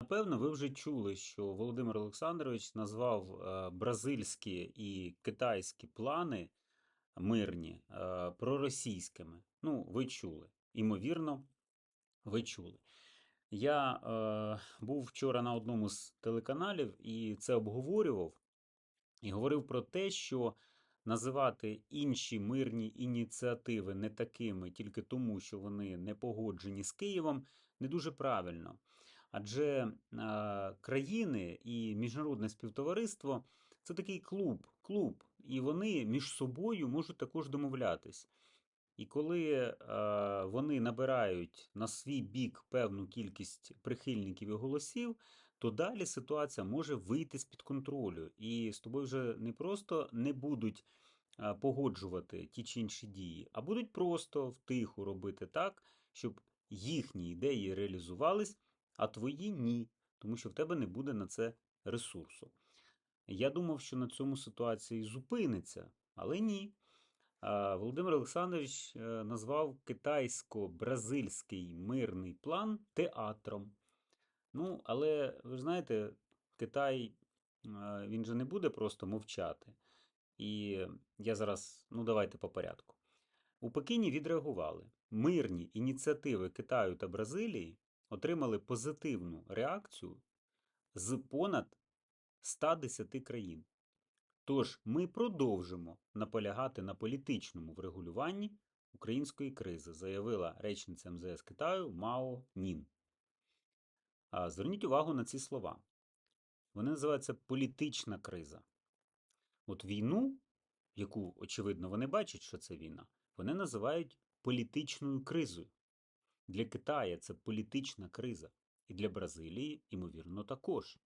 Напевно, ви вже чули, що Володимир Олександрович назвав е, бразильські і китайські плани мирні е, проросійськими. Ну, ви чули. Імовірно, ви чули. Я е, був вчора на одному з телеканалів і це обговорював, і говорив про те, що називати інші мирні ініціативи не такими тільки тому, що вони не погоджені з Києвом, не дуже правильно. Адже країни і міжнародне співтовариство це такий клуб, клуб, і вони між собою можуть також домовлятись. І коли вони набирають на свій бік певну кількість прихильників і голосів, то далі ситуація може вийти з-під контролю, і з тобою вже не просто не будуть погоджувати ті чи інші дії, а будуть просто втиху робити так, щоб їхні ідеї реалізувались, а твої ні, тому що в тебе не буде на це ресурсу. Я думав, що на цьому ситуація і зупиниться, але ні. Володимир Олександрович е, назвав китайсько-бразильський мирний план театром. Ну, але ви ж знаєте, Китай е, він же не буде просто мовчати. І я зараз, ну давайте по порядку. У Пекіні відреагували. Мирні ініціативи Китаю та Бразилії отримали позитивну реакцію з понад 110 країн. Тож ми продовжимо наполягати на політичному врегулюванні української кризи, заявила речниця МЗС Китаю Мао Нін. Зверніть увагу на ці слова. Вони називаються політична криза. От війну, яку, очевидно, вони бачать, що це війна, вони називають політичною кризою. Для Китая це політична криза, і для Бразилії, ймовірно, також.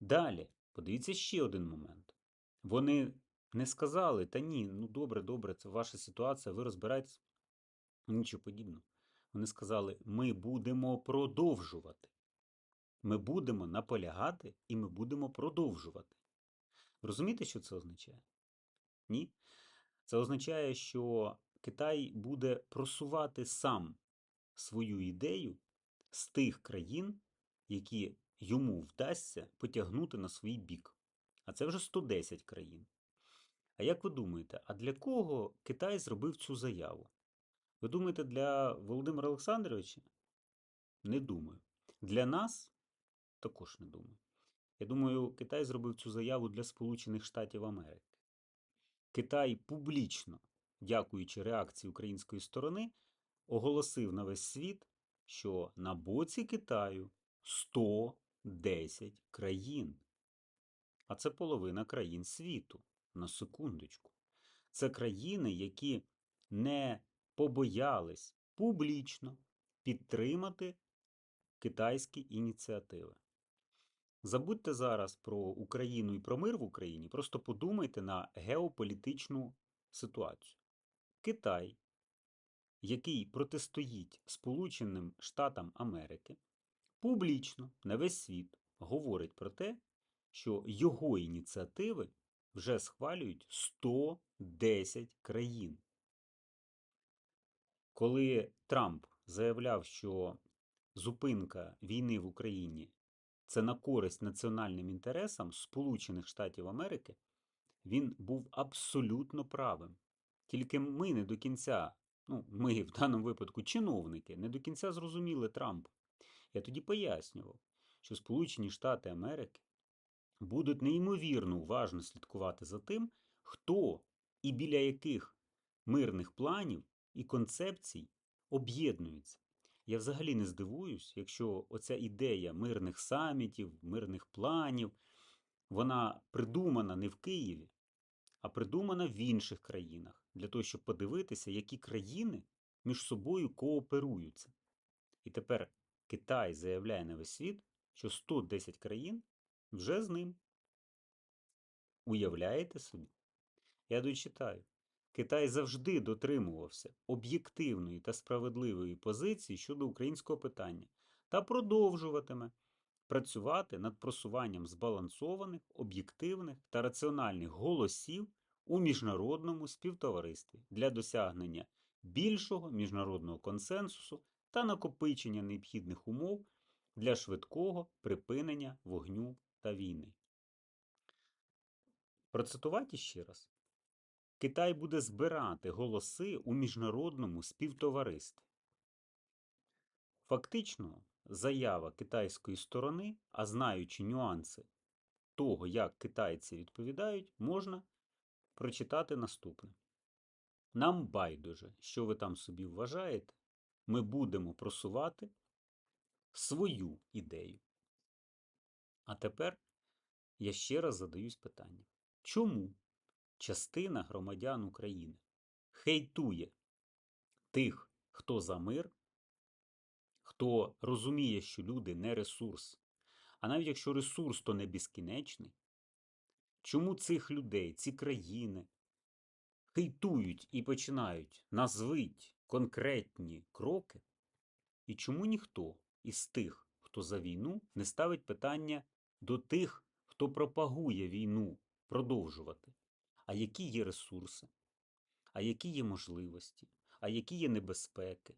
Далі, подивіться ще один момент. Вони не сказали, та ні, ну добре, добре, це ваша ситуація, ви розбираєтесь. Нічого подібного. Вони сказали, ми будемо продовжувати. Ми будемо наполягати і ми будемо продовжувати. Розумієте, що це означає? Ні? Це означає, що Китай буде просувати сам свою ідею з тих країн, які йому вдасться потягнути на свій бік. А це вже 110 країн. А як ви думаєте, а для кого Китай зробив цю заяву? Ви думаєте, для Володимира Олександровича? Не думаю. Для нас також не думаю. Я думаю, Китай зробив цю заяву для Сполучених Штатів Америки. Китай публічно, дякуючи реакції української сторони, оголосив на весь світ, що на боці Китаю 110 країн. А це половина країн світу. На секундочку. Це країни, які не побоялись публічно підтримати китайські ініціативи. Забудьте зараз про Україну і про мир в Україні, просто подумайте на геополітичну ситуацію. Китай, який протистоїть Сполученим Штатам Америки, публічно на весь світ говорить про те, що його ініціативи вже схвалюють 110 країн. Коли Трамп заявляв, що зупинка війни в Україні це на користь національним інтересам Сполучених Штатів Америки, він був абсолютно правим. Тільки ми не до кінця, ну, ми в даному випадку чиновники, не до кінця зрозуміли Трампа. Я тоді пояснював, що Сполучені Штати Америки будуть неймовірно уважно слідкувати за тим, хто і біля яких мирних планів і концепцій об'єднується. Я взагалі не здивуюсь, якщо оця ідея мирних самітів, мирних планів, вона придумана не в Києві, а придумана в інших країнах, для того, щоб подивитися, які країни між собою кооперуються. І тепер Китай заявляє на весь світ, що 110 країн вже з ним. Уявляєте собі? Я дочитаю. Китай завжди дотримувався об'єктивної та справедливої позиції щодо українського питання та продовжуватиме працювати над просуванням збалансованих, об'єктивних та раціональних голосів у міжнародному співтоваристві для досягнення більшого міжнародного консенсусу та накопичення необхідних умов для швидкого припинення вогню та війни. Процитувати ще раз. Китай буде збирати голоси у міжнародному співтоваристві. Фактично, заява китайської сторони, а знаючи нюанси того, як китайці відповідають, можна прочитати наступне. Нам байдуже, що ви там собі вважаєте, ми будемо просувати свою ідею. А тепер я ще раз задаюсь питанням. Чому частина громадян України хейтує тих, хто за мир, хто розуміє, що люди не ресурс, а навіть якщо ресурс, то не безкінечний, чому цих людей, ці країни хейтують і починають назвить конкретні кроки, і чому ніхто із тих, хто за війну, не ставить питання до тих, хто пропагує війну, продовжувати? А які є ресурси? А які є можливості? А які є небезпеки?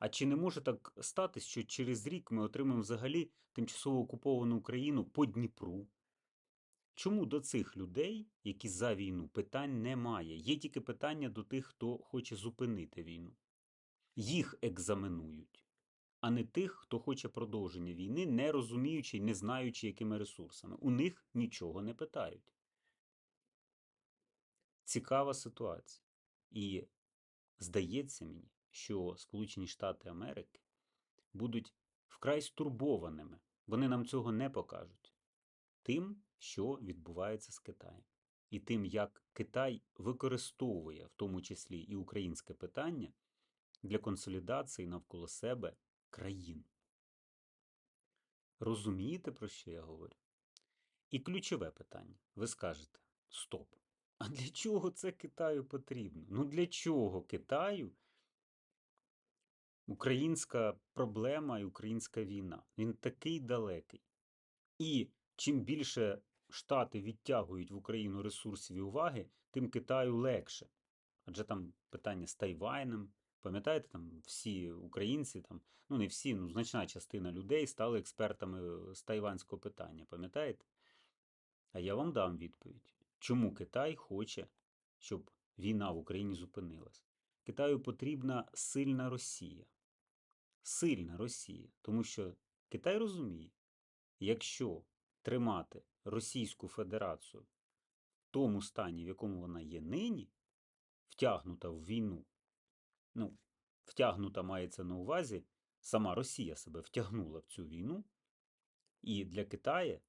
А чи не може так статись, що через рік ми отримаємо взагалі тимчасово окуповану Україну по Дніпру? Чому до цих людей, які за війну, питань немає? Є тільки питання до тих, хто хоче зупинити війну. Їх екзаменують, а не тих, хто хоче продовження війни, не розуміючи і не знаючи, якими ресурсами. У них нічого не питають. Цікава ситуація. І здається мені, що Сполучені Штати Америки будуть вкрай стурбованими. Вони нам цього не покажуть. Тим, що відбувається з Китаєм, і тим, як Китай використовує, в тому числі і українське питання, для консолідації навколо себе країн. Розумієте, про що я говорю? І ключове питання. Ви скажете: стоп. А для чого це Китаю потрібно? Ну для чого Китаю українська проблема і українська війна? Він такий далекий. І чим більше Штати відтягують в Україну ресурсів і уваги, тим Китаю легше. Адже там питання з Тайвайном. Пам'ятаєте, там всі українці, там, ну не всі, ну значна частина людей стали експертами з тайванського питання. Пам'ятаєте? А я вам дам відповідь. Чому Китай хоче, щоб війна в Україні зупинилась? Китаю потрібна сильна Росія. Сильна Росія. Тому що Китай розуміє, якщо тримати Російську Федерацію в тому стані, в якому вона є нині, втягнута в війну, ну, втягнута мається на увазі, сама Росія себе втягнула в цю війну, і для Китаю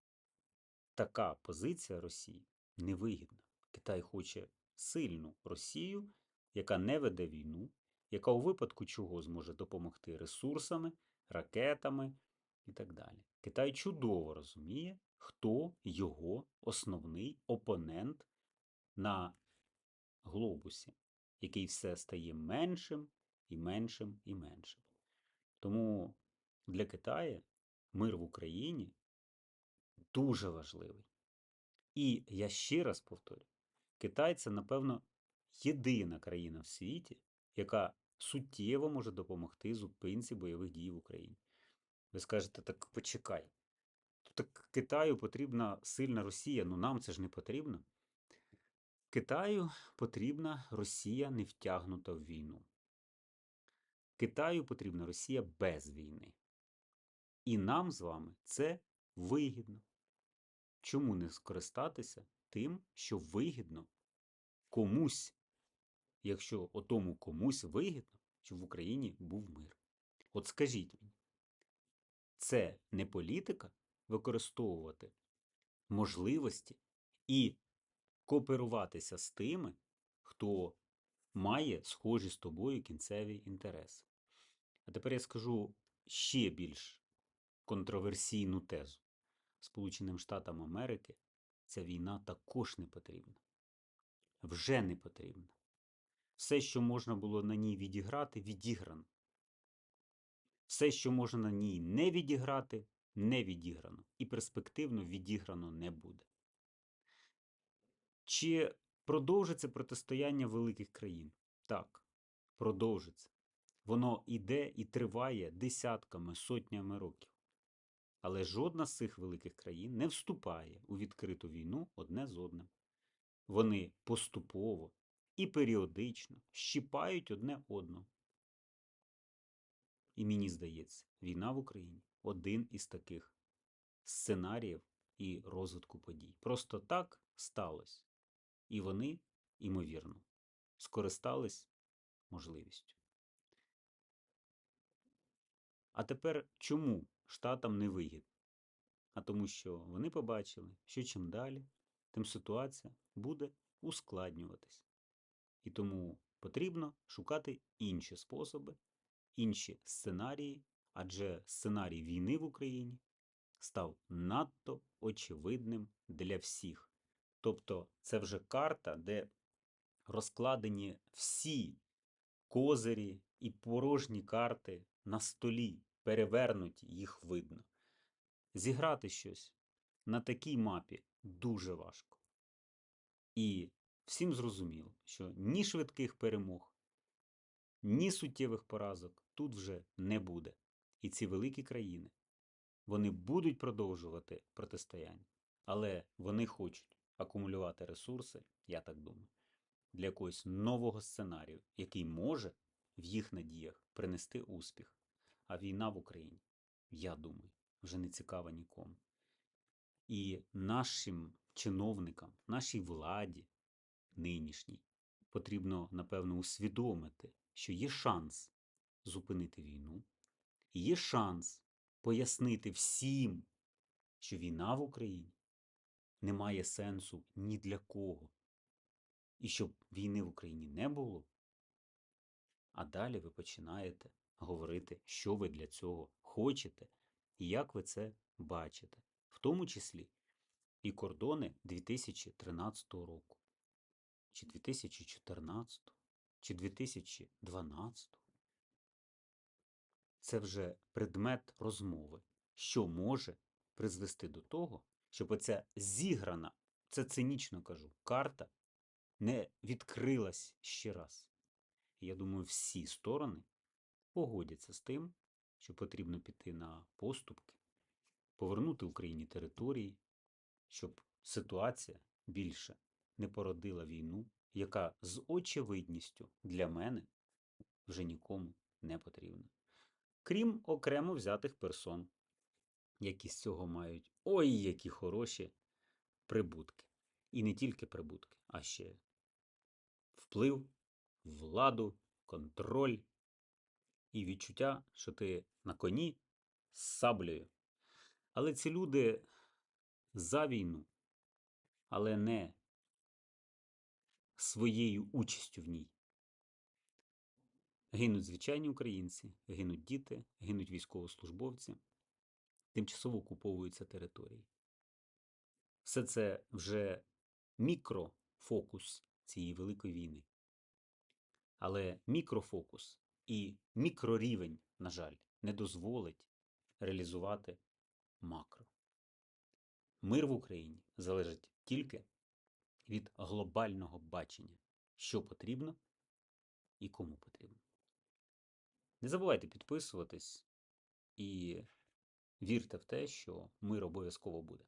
така позиція Росії невигідна. Китай хоче сильну Росію, яка не веде війну, яка у випадку чого зможе допомогти ресурсами, ракетами і так далі. Китай чудово розуміє, хто його основний опонент на глобусі, який все стає меншим і меншим і меншим. Тому для Китаю мир в Україні дуже важливий. І я ще раз повторю: Китай це, напевно, єдина країна в світі, яка суттєво може допомогти зупинці бойових дій в Україні. Ви скажете, так почекай. Так Китаю потрібна сильна Росія, ну нам це ж не потрібно. Китаю потрібна Росія не втягнута в війну. Китаю потрібна Росія без війни. І нам з вами це вигідно. Чому не скористатися тим, що вигідно комусь, якщо отому комусь вигідно, щоб в Україні був мир? От скажіть мені, це не політика використовувати можливості і кооперуватися з тими, хто має схожі з тобою кінцеві інтереси. А тепер я скажу ще більш контроверсійну тезу. Сполученим Штатам Америки ця війна також не потрібна. Вже не потрібна. Все, що можна було на ній відіграти, відіграно. Все, що можна на ній не відіграти, не відіграно. І перспективно відіграно не буде. Чи продовжиться протистояння великих країн? Так, продовжиться. Воно іде і триває десятками, сотнями років. Але жодна з цих великих країн не вступає у відкриту війну одне з одним. Вони поступово і періодично щіпають одне одного. І мені здається, війна в Україні один із таких сценаріїв і розвитку подій. Просто так сталося. І вони, ймовірно, скористались можливістю. А тепер чому штатам не вигідно? А тому, що вони побачили, що чим далі, тим ситуація буде ускладнюватись. І тому потрібно шукати інші способи, інші сценарії, адже сценарій війни в Україні став надто очевидним для всіх. Тобто це вже карта, де розкладені всі козирі і порожні карти на столі, перевернуті, їх видно. Зіграти щось на такій мапі дуже важко. І всім зрозуміло, що ні швидких перемог, ні суттєвих поразок тут вже не буде. І ці великі країни вони будуть продовжувати протистояння, але вони хочуть акумулювати ресурси, я так думаю, для якогось нового сценарію, який може в їх надіях принести успіх. А війна в Україні, я думаю, вже не цікава нікому. І нашим чиновникам, нашій владі нинішній потрібно, напевно, усвідомити, що є шанс зупинити війну, і є шанс пояснити всім, що війна в Україні не має сенсу ні для кого. І щоб війни в Україні не було, а далі ви починаєте говорити, що ви для цього хочете і як ви це бачите, в тому числі і кордони 2013 року, чи 2014, чи 2012. Це вже предмет розмови, що може призвести до того, щоб оця зіграна, це цинічно кажу, карта не відкрилась ще раз. Я думаю, всі сторони погодяться з тим, що потрібно піти на поступки, повернути Україні території, щоб ситуація більше не породила війну, яка з очевидністю для мене вже нікому не потрібна. Крім окремо взятих персон, які з цього мають ой, які хороші прибутки. І не тільки прибутки, а ще вплив, владу, контроль і відчуття, що ти на коні з саблею. Але ці люди за війну, але не своєю участю в ній. Гинуть звичайні українці, гинуть діти, гинуть військовослужбовці, тимчасово окуповуються території. Все це вже мікрофокус цієї великої війни. Але мікрофокус і мікрорівень, на жаль, не дозволить реалізувати макро. Мир в Україні залежить тільки від глобального бачення, що потрібно і кому потрібно. Не забувайте підписуватись і вірте в те, що мир обов'язково буде.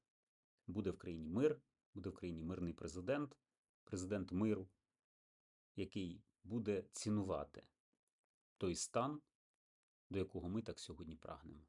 Буде в країні мир, буде в країні мирний президент, президент миру, який буде цінувати той стан, до якого ми так сьогодні прагнемо.